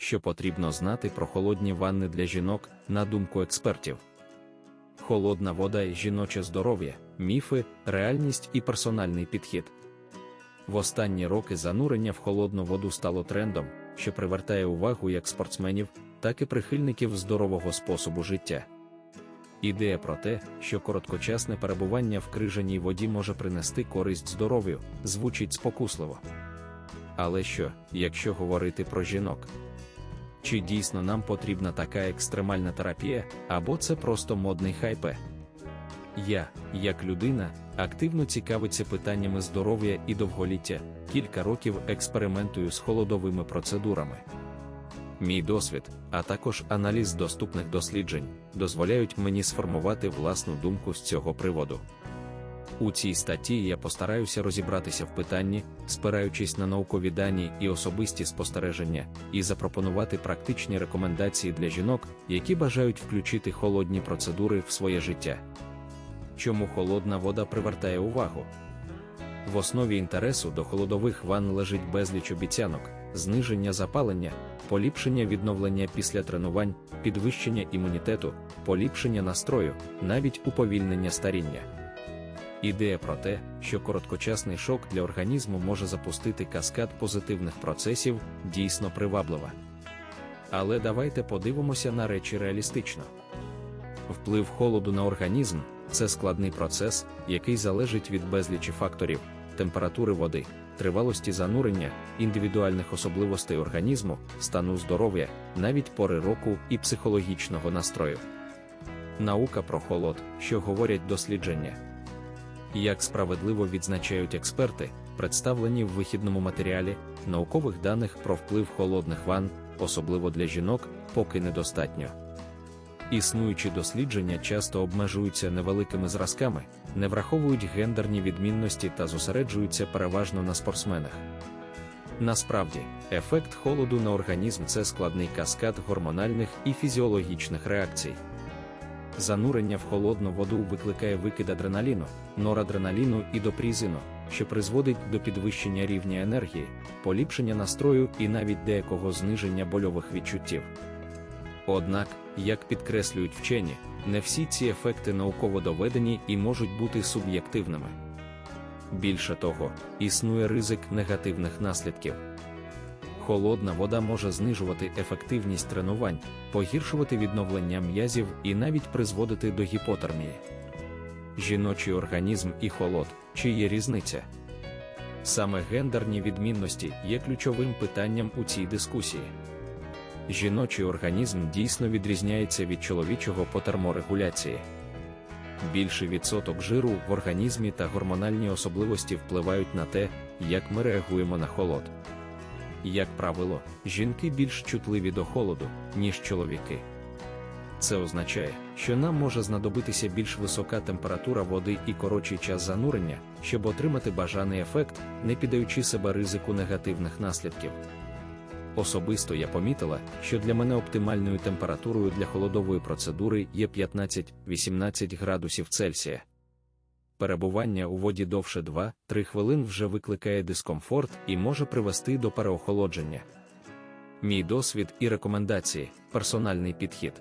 що потрібно знати про холодні ванни для жінок, на думку експертів. Холодна вода і жіноче здоров'я, міфи, реальність і персональний підхід. В останні роки занурення в холодну воду стало трендом, що привертає увагу як спортсменів, так і прихильників здорового способу життя. Ідея про те, що короткочасне перебування в крижаній воді може принести користь здоров'ю, звучить спокусливо. Але що, якщо говорити про жінок? Чи дійсно нам потрібна така екстремальна терапія, або це просто модний хайпе? Я, як людина, активно цікавиться питаннями здоров'я і довголіття, кілька років експериментую з холодовими процедурами. Мій досвід, а також аналіз доступних досліджень, дозволяють мені сформувати власну думку з цього приводу. У цій статті я постараюся розібратися в питанні, спираючись на наукові дані і особисті спостереження, і запропонувати практичні рекомендації для жінок, які бажають включити холодні процедури в своє життя. Чому холодна вода привертає увагу? В основі інтересу до холодових ванн лежить безліч обіцянок, зниження запалення, поліпшення відновлення після тренувань, підвищення імунітету, поліпшення настрою, навіть уповільнення старіння. Ідея про те, що короткочасний шок для організму може запустити каскад позитивних процесів, дійсно приваблива. Але давайте подивимося на речі реалістично. Вплив холоду на організм це складний процес, який залежить від безлічі факторів, температури води, тривалості занурення, індивідуальних особливостей організму, стану здоров'я, навіть пори року і психологічного настрою. Наука про холод, що говорять дослідження. Як справедливо відзначають експерти, представлені в вихідному матеріалі, наукових даних про вплив холодних ванн, особливо для жінок, поки недостатньо. Існуючі дослідження часто обмежуються невеликими зразками, не враховують гендерні відмінності та зосереджуються переважно на спортсменах. Насправді, ефект холоду на організм це складний каскад гормональних і фізіологічних реакцій. Занурення в холодну воду викликає викид адреналіну, норадреналіну і допрізину, що призводить до підвищення рівня енергії, поліпшення настрою і навіть деякого зниження больових відчуттів. Однак, як підкреслюють вчені, не всі ці ефекти науково доведені і можуть бути суб'єктивними. Більше того, існує ризик негативних наслідків. Холодна вода може знижувати ефективність тренувань, погіршувати відновлення м'язів і навіть призводити до гіпотермії. Жіночий організм і холод, чи є різниця? Саме гендерні відмінності є ключовим питанням у цій дискусії. Жіночий організм дійсно відрізняється від чоловічого по терморегуляції. Більший відсоток жиру в організмі та гормональні особливості впливають на те, як ми реагуємо на холод. Як правило, жінки більш чутливі до холоду, ніж чоловіки. Це означає, що нам може знадобитися більш висока температура води і коротший час занурення, щоб отримати бажаний ефект, не піддаючи себе ризику негативних наслідків. Особисто я помітила, що для мене оптимальною температурою для холодової процедури є 15-18 градусів Цельсія. Перебування у воді довше 2-3 хвилин вже викликає дискомфорт і може привести до переохолодження. Мій досвід і рекомендації персональний підхід.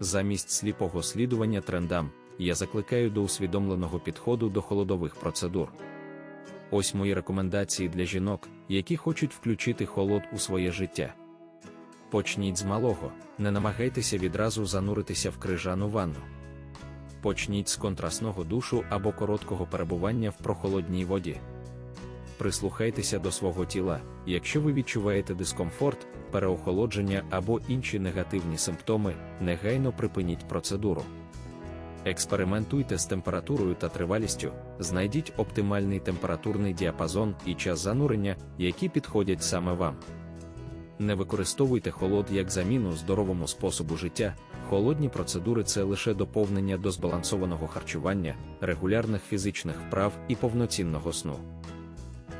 Замість сліпого слідування трендам, я закликаю до усвідомленого підходу до холодових процедур. Ось мої рекомендації для жінок, які хочуть включити холод у своє життя. Почніть з малого, не намагайтеся відразу зануритися в крижану ванну. Почніть з контрастного душу або короткого перебування в прохолодній воді. Прислухайтеся до свого тіла, якщо ви відчуваєте дискомфорт, переохолодження або інші негативні симптоми, негайно припиніть процедуру. Експериментуйте з температурою та тривалістю, знайдіть оптимальний температурний діапазон і час занурення, які підходять саме вам. Не використовуйте холод як заміну здоровому способу життя. Холодні процедури це лише доповнення до збалансованого харчування, регулярних фізичних вправ і повноцінного сну.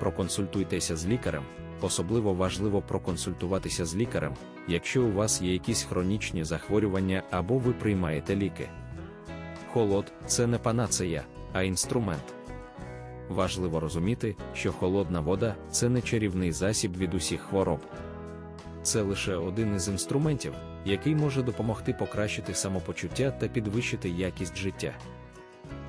Проконсультуйтеся з лікарем, особливо важливо проконсультуватися з лікарем, якщо у вас є якісь хронічні захворювання або ви приймаєте ліки. Холод це не панацея, а інструмент. Важливо розуміти, що холодна вода це не чарівний засіб від усіх хвороб. Це лише один із інструментів, який може допомогти покращити самопочуття та підвищити якість життя.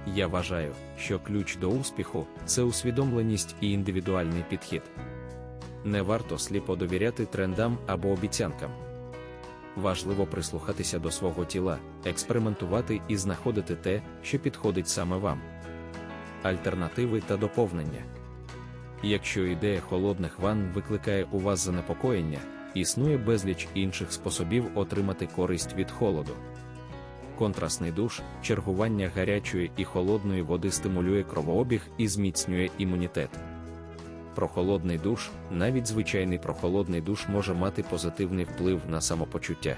Я вважаю, що ключ до успіху це усвідомленість і індивідуальний підхід. Не варто сліпо довіряти трендам або обіцянкам. Важливо прислухатися до свого тіла, експериментувати і знаходити те, що підходить саме вам. Альтернативи та доповнення. Якщо ідея холодних ванн викликає у вас занепокоєння, існує безліч інших способів отримати користь від холоду. Контрастний душ, чергування гарячої і холодної води стимулює кровообіг і зміцнює імунітет. Прохолодний душ, навіть звичайний прохолодний душ може мати позитивний вплив на самопочуття.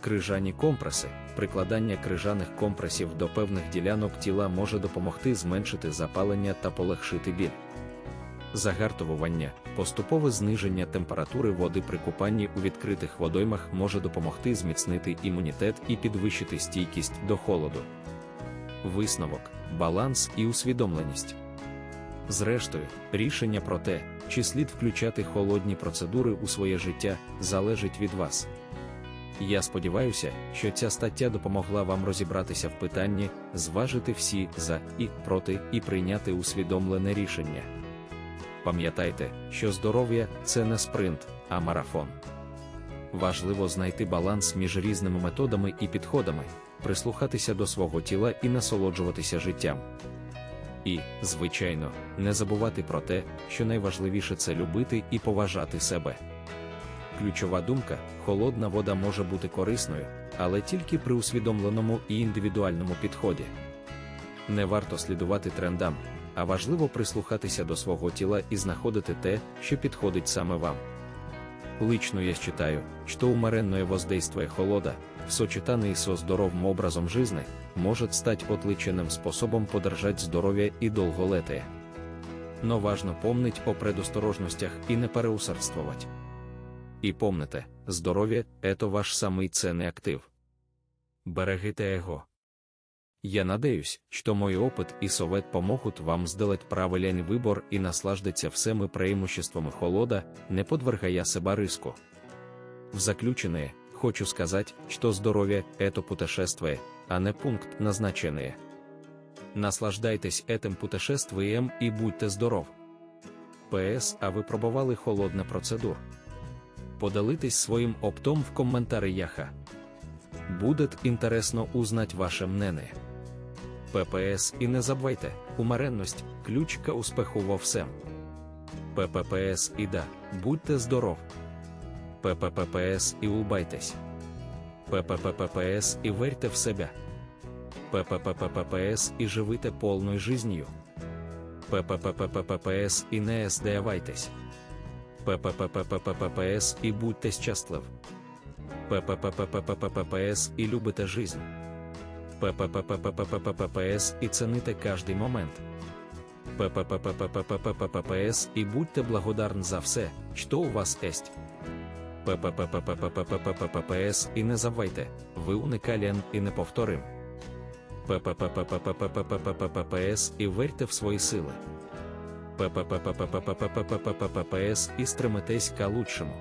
Крижані компреси, прикладання крижаних компресів до певних ділянок тіла може допомогти зменшити запалення та полегшити біль. Загартовування, поступове зниження температури води при купанні у відкритих водоймах може допомогти зміцнити імунітет і підвищити стійкість до холоду. Висновок, баланс і усвідомленість. Зрештою, рішення про те, чи слід включати холодні процедури у своє життя, залежить від вас. Я сподіваюся, що ця стаття допомогла вам розібратися в питанні, зважити всі за і проти і прийняти усвідомлене рішення. Пам'ятайте, що здоров'я це не спринт, а марафон. Важливо знайти баланс між різними методами і підходами, прислухатися до свого тіла і насолоджуватися життям. І, звичайно, не забувати про те, що найважливіше це любити і поважати себе. Ключова думка: холодна вода може бути корисною, але тільки при усвідомленому і індивідуальному підході. Не варто слідувати трендам, а важливо прислухатися до свого тіла і знаходити те, що підходить саме вам. Лично я считаю, что умеренное воздействие холода, в сочетании со здоровым образом жизни, может стать отличенным способом поддержать здоровье и долголетие. Но важно помнить о предосторожностях и не переусердствовать. І помните, здоров'я – это ваш самий ценний актив. Берегите його. Я надеюсь, что мой опыт и совет помогут вам сделать правильный выбор и наслаждаться всеми преимуществами холода, не подвергая себя риску. В заключение, хочу сказать, что здоровье – это путешествие, а не пункт назначения. Наслаждайтесь этим путешествием и будьте здоров. ПС, а ви пробували холодна процедур? Поделитесь своїм оптом в коментарях. Будет интересно узнать ваше мнение. ППС і не забувайте, умеренність – ключка успеху во всем. ПППС і да, будьте здоров. ППППС і улыбайтесь. ППППС і верьте в себе. ПППППС і живите повною жизнью. ППППППС і не здавайтесь. ППППППС і будьте щаслив. ПППППППС і любите жизнь. ППППППППС і цените кожний момент. ПППППППППС і будьте благодарны за все, що у вас есть. ППППППППППС і не забувайте, ви уникален і неповторим. ПППППППППППС і верьте в свої сили. ПППППППППППС і стремитесь к лучшему.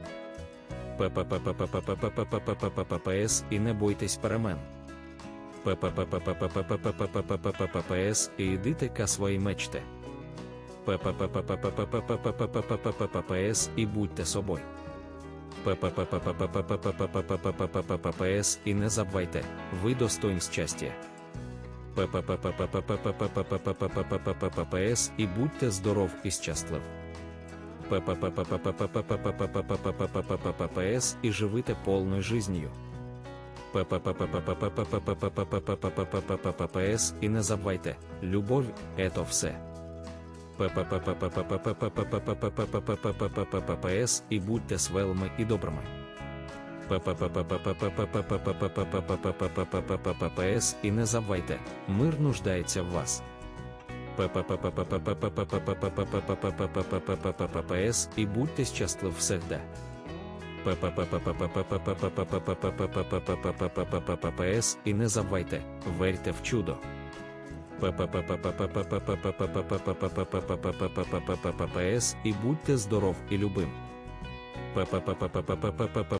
ППППППППППППС і не бойтесь перемен. ППППППППППППС і йдите ка свої мечти. ПППППППППППППС і будьте собою. ПППППППППППППС і не забувайте, ви достоин щастя. ПППППППППППППС і будьте здоров і щаслив. ПППППППППППППС і живите повною жизнью. ППППППППППППППС і не забувайте, любов – это все. ППППППППППППППППС і не забувайте, мир нуждається в вас. ППППППППППППППППППС і будьте щасливі всегда. ППС і не забувайте, верте в чудо. ППС і будьте здоров і.